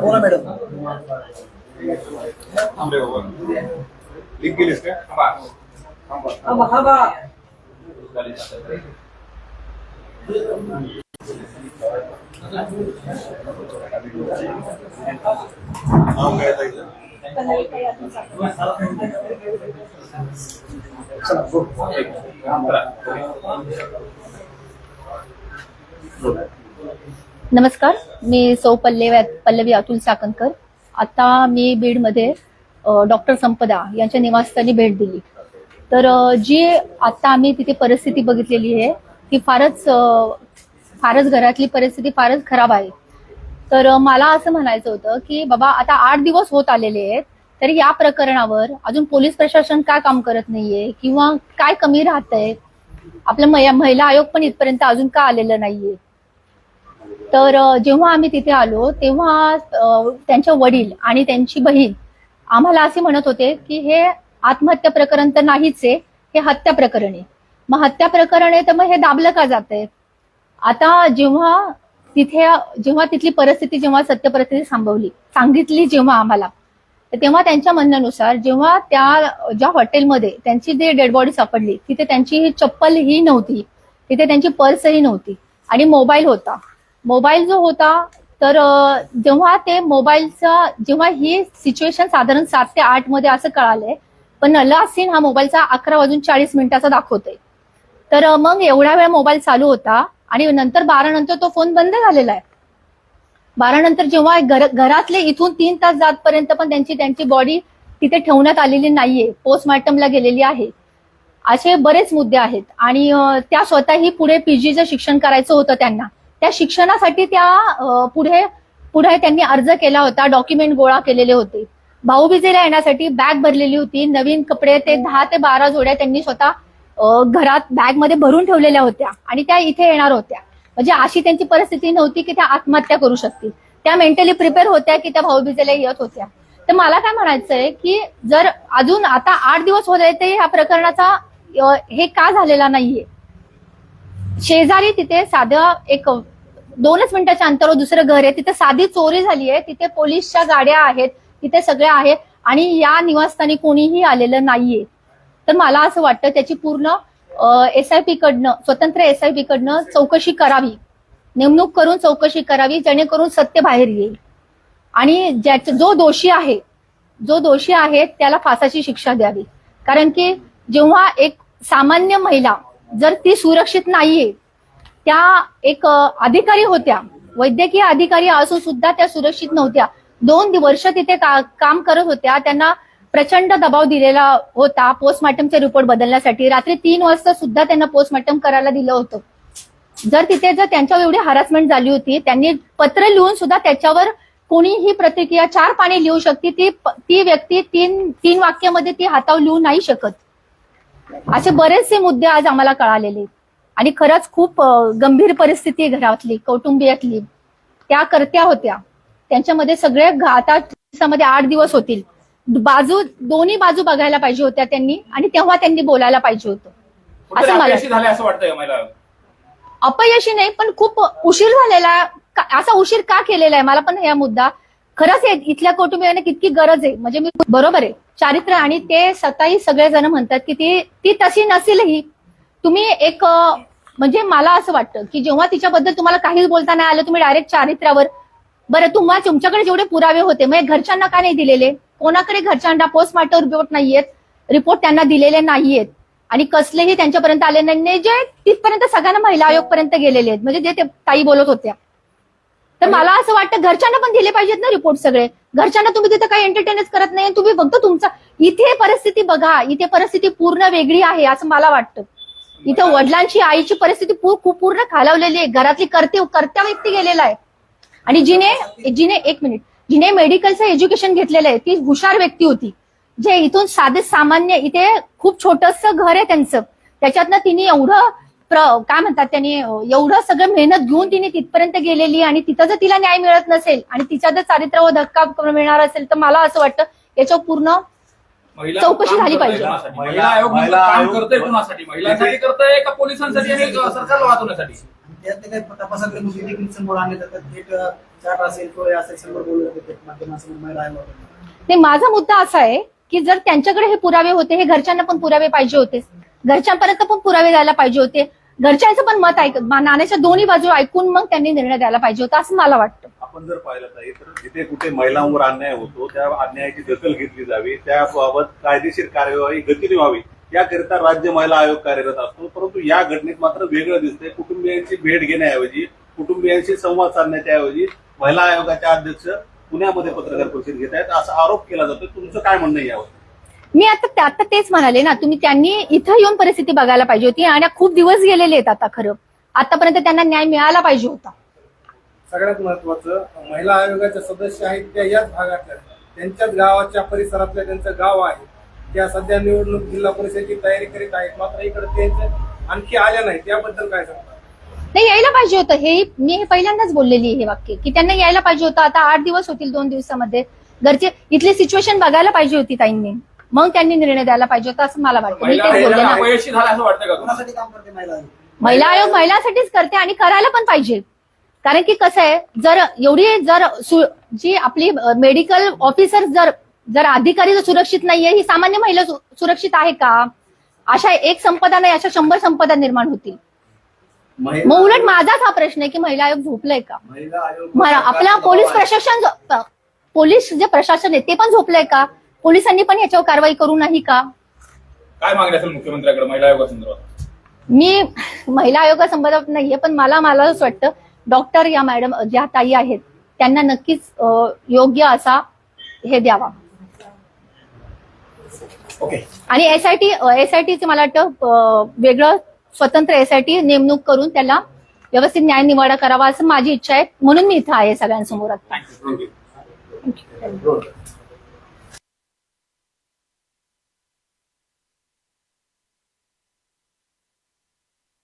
बोला madam. Link केलीस का? चला. नमस्कार मी सौ पल्लवी पल्लवी अतुल चाकणकर आता मी बीडमध्ये डॉक्टर संपदा यांच्या निवासस्थानी भेट दिली. तर जी आता आम्ही तिथे परिस्थिती बघितलेली आहे ती फारच फारच घरातली परिस्थिती फारच खराब आहे. तर मला असं म्हणायचं होतं की बाबा आता आठ दिवस होत आलेले आहेत तरी या प्रकरणावर अजून पोलीस प्रशासन काय काम करत नाहीये किंवा काय कमी राहतंय? आपलं महिला आयोग पण इथपर्यंत अजून का आलेलं नाहीये? तर जेव्हा आम्ही तिथे आलो तेव्हा त्यांच्या त्यांचे वडील आणि त्यांची बहीण आम्हाला असे म्हणत होते की हे आत्महत्या प्रकरण तर नाहीच आहे हे हत्या प्रकरण आहे. मग हत्या प्रकरण आहे तर मग हे दाबलं का जातंय? आता जेव्हा तिथे जेव्हा तिथली परिस्थिती जेव्हा सत्य परिस्थिती सांभवली सांगितली जेव्हा आम्हाला तेव्हा त्यांच्या म्हणण्यानुसार जेव्हा त्या ज्या हॉटेलमध्ये त्यांची जे डेड बॉडी सापडली तिथे त्यांची चप्पल ही नव्हती तिथे त्यांची पर्सही नव्हती आणि मोबाईल होता. मोबाईल जो होता तर जेव्हा ते मोबाईलचा जेव्हा ही सिच्युएशन साधारण सात ते आठमध्ये असं कळालंय पण लास्ट सीन हा मोबाईलचा अकरा वाजून चाळीस मिनिटाचा दाखवतोय. तर मग एवढा वेळ मोबाईल चालू होता आणि नंतर बारा नंतर तो फोन बंद झालेला आहे. बारा नंतर जेव्हा घर घरातले इथून तीन तास जातपर्यंत पण त्यांची त्यांची बॉडी तिथे ठेवण्यात आलेली नाहीये पोस्टमार्टमला गेलेली आहे. असे बरेच मुद्दे आहेत. आणि त्या स्वतःही पुढे पीजीचं शिक्षण करायचं होतं त्यांना. त्या शिक्षणासाठी त्या पुढे पुढे त्यांनी अर्ज केला होता डॉक्युमेंट गोळा केलेले होते. भाऊबीजेला येण्यासाठी बॅग भरलेली होती नवीन कपडे ते दहा ते बारा जोड्या त्यांनी स्वतः घरात बॅगमध्ये भरून ठेवलेल्या होत्या आणि त्या इथे येणार होत्या. म्हणजे अशी त्यांची परिस्थिती नव्हती की त्या आत्महत्या करू शकतील. त्या मेंटली प्रिपेअर होत्या की त्या भाऊबीजेला येत होत्या. तर मला काय म्हणायचंय की जर अजून आता आठ दिवस होत ते ह्या प्रकरणाचा हे का झालेला नाहीये? शेजारी तिथे साधं एक दोनच मिनिटाच्या अंतरावर दुसरं घर आहे. तिथे साधी चोरी झाली आहे. तिथे पोलीसच्या गाड्या आहेत. तिथे सगळ्या आहेत. आणि या निवासस्थानी कोणीही आलेलं नाहीये. तर मला असं वाटतं त्याची पूर्ण एस आय पी कडनं स्वतंत्र एस आय पी कडनं चौकशी करावी. नेमणूक करून चौकशी करावी जेणेकरून सत्य बाहेर येईल. आणि ज्याचा जो दोषी आहे जो दोषी आहे त्याला फासाची शिक्षा द्यावी. कारण की जेव्हा एक सामान्य महिला जर ती सुरक्षित नाहीये त्या एक अधिकारी होत्या. वैद्यकीय अधिकारी असून सुद्धा त्या सुरक्षित नव्हत्या. दोन वर्ष तिथे का- काम करत होत्या. त्यांना प्रचंड दबाव दिलेला होता. पोस्टमार्टमचे रिपोर्ट बदलण्यासाठी. रात्री तीन वाजता सुद्धा त्यांना पोस्टमार्टम करायला दिलं होतं. जर तिथे जर त्यांच्यावर एवढी हरासमेंट झाली होती त्यांनी पत्र लिहून सुद्धा त्याच्यावर कोणीही प्रतिक्रिया चार पाणी लिहू शकते. ती ती व्यक्ती तीन तीन वाक्यामध्ये ती हातावर लिहू नाही शकत. असे बरेचसे मुद्दे आज आम्हाला कळालेले आणि खरंच खूप गंभीर परिस्थिती घरातली कौटुंबियातली. त्या करत्या होत्या. त्यांच्यामध्ये सगळे आता दिवसामध्ये आठ दिवस होतील. बाजू दोन्ही बाजू बघायला पाहिजे होत्या त्यांनी आणि तेव्हा त्यांनी बोलायला पाहिजे होतं. असं मला अपयशी असं नाही पण खूप उशीर झालेला असा उशीर का केलेला आहे? मला पण हा मुद्दा खरंच इथल्या कुटुंबियांना कितकी गरज आहे. म्हणजे मी बरोबर आहे. चारित्र्य आणि ते स्वतःही सगळेजण म्हणतात की ती ती तशी नसेलही. तुम्ही एक म्हणजे मला असं वाटतं की जेव्हा तिच्याबद्दल तुम्हाला काहीच बोलता नाही आलं तुम्ही डायरेक्ट चारित्र्यावर बरं तुम्हाला तुमच्याकडे जेवढे पुरावे होते हे घरच्यांना का नाही दिलेले? कोणाकडे घरच्यांना पोस्टमार्टम रिपोर्ट नाहीयेत? रिपोर्ट त्यांना दिलेले नाहीयेत. आणि कसलेही त्यांच्यापर्यंत आले नाही जे तिथपर्यंत सगळ्यांना महिला आयोग पर्यंत गेलेले आहेत म्हणजे जे ते ताई बोलत होत्या. तर मला असं वाटतं घरच्यांना पण दिले पाहिजेत ना रिपोर्ट सगळे. घरच्यांना तुम्ही तिथे काही एंटरटेनच करत नाही तुम्ही फक्त तुमचा इथे परिस्थिती बघा इथे परिस्थिती पूर्ण वेगळी आहे असं मला वाटतं. इथे वडिलांची आईची परिस्थिती खूप पूर्ण खालावलेली आहे. घरातली करते कर्त्या व्यक्ती गेलेला आहे. आणि जिने जिने एक मिनिट जिने मेडिकलचं एज्युकेशन घेतलेलं आहे. ती हुशार व्यक्ती होती. जे इथून साधे सामान्य इथे खूप छोटस घर आहे त्यांचं. त्याच्यातनं तिने एवढं प्र- काय म्हणतात त्यांनी एवढं सगळं मेहनत घेऊन तिने तिथपर्यंत गेलेली आणि तिथं जर तिला न्याय मिळत नसेल आणि तिच्या जर चारित्र्यावर धक्का मिळणार असेल तर मला असं वाटतं याच्यावर पूर्ण महिला चौकशी झाली पाहिजे. महिला- आयोग महिला काम आयोग- करतोय कोणासाठी? महिलांसाठी करतोय का पोलिसांसाठी? आणि सरकारला वाचवण्यासाठी. त्यात काही तपासातले मुद्दे देखील समोर आणले जातात एक अ, चार असेल किंवा हे असेल समोर बोलले जाते माध्यमासमोर महिला आयोगाकडून. नाही माझा मुद्दा असा आहे की जर त्यांच्याकडे हे पुरावे होते हे घरच्यांना पण पुरावे पाहिजे होते. घरच्यांपर्यंत पण पुरावे द्यायला पाहिजे होते. घरच्यांचं पण मत ऐक नाण्याच्या दोन्ही बाजू ऐकून मग त्यांनी निर्णय द्यायला पाहिजे होता असं मला वाटतं. आपण जर पाहिलं नाही तर जिथे कुठे महिलांवर अन्याय होतो त्या अन्यायाची दखल घेतली जावी त्याबाबत कायदेशीर कार्यवाही गतीने व्हावी याकरिता राज्य महिला आयोग कार्यरत असतो. परंतु या घटनेत मात्र वेगळं दिसतंय. कुटुंबियांची भेट घेण्याऐवजी कुटुंबियांशी संवाद साधण्याच्या ऐवजी महिला आयोगाच्या अध्यक्ष पुण्यामध्ये पत्रकार परिषद घेत आहेत. असा आरोप केला जातो तुमचं काय म्हणणं आहे यावर? मी आता ते- आता तेच म्हणाले ना तुम्ही त्यांनी इथं येऊन परिस्थिती बघायला पाहिजे होती आणि खूप दिवस गेलेले आहेत आता खरं. आतापर्यंत त्यांना न्याय मिळाला पाहिजे होता. सगळ्यात महत्वाचं महिला आयोगाच्या सदस्य आहेत त्या याच भागातल्या. त्यांच्याच गावाच्या परिसरातल्या त्यांचं गाव आहे त्या सध्या निवडणूक जिल्हा परिषदेची तयारी करीत आहेत. मात्र इकडे त्यांचं आणखी आल्या नाहीत. याबद्दल काय सांगता? नाही यायला पाहिजे होतं. हे मी हे पहिल्यांदाच बोललेली आहे हे वाक्य की त्यांना यायला पाहिजे होतं. आता आठ दिवस होतील दोन दिवसामध्ये. घरचे इथली सिच्युएशन बघायला पाहिजे होती ताईंनी. मग त्यांनी निर्णय द्यायला पाहिजे होता असं मला वाटतं. मी तेच बोलले ना आयोग अपयशी झाला असं वाटतं का तुम्हाला? कोणासाठी काम करते महिला आयोग? महिला आयोग महिलांसाठीच करते आणि करायला पण पाहिजे. कारण की कसं आहे जर एवढी जर सु- जी आपली मेडिकल ऑफिसर जर जर अधिकारी जर सुरक्षित नाहीये ही सामान्य महिला सुरक्षित आहे का? अशा एक संपदा नाही अशा शंभर संपदा निर्माण होतील. मग उलट माझाच हा प्रश्न आहे की महिला आयोग झोपलंय का? महिला आयोग म- आपला पोलीस प्रशासन पोलीस जे प्रशासन आहे ते पण झोपलंय का? पोलिसांनी पण याच्यावर कारवाई करू नाही का? काय मागणी असेल मुख्यमंत्र्याकडे महिला आयोगासंदर्भात? मी महिला आयोगासंबंधात नाहीये पण मला मला असं वाटतं डॉक्टर या मॅडम ज्या ताई आहेत त्यांना नक्कीच योग्य असा हे द्यावा. ओके. आणि एसआयटी एसआयटीचे मला वाटतं वेगळं स्वतंत्र एसआयटी नेमणूक करून त्याला व्यवस्थित न्याय निवाडा करावा असं माझी इच्छा आहे. म्हणून मी इथं आहे सगळ्यांसमोर आता.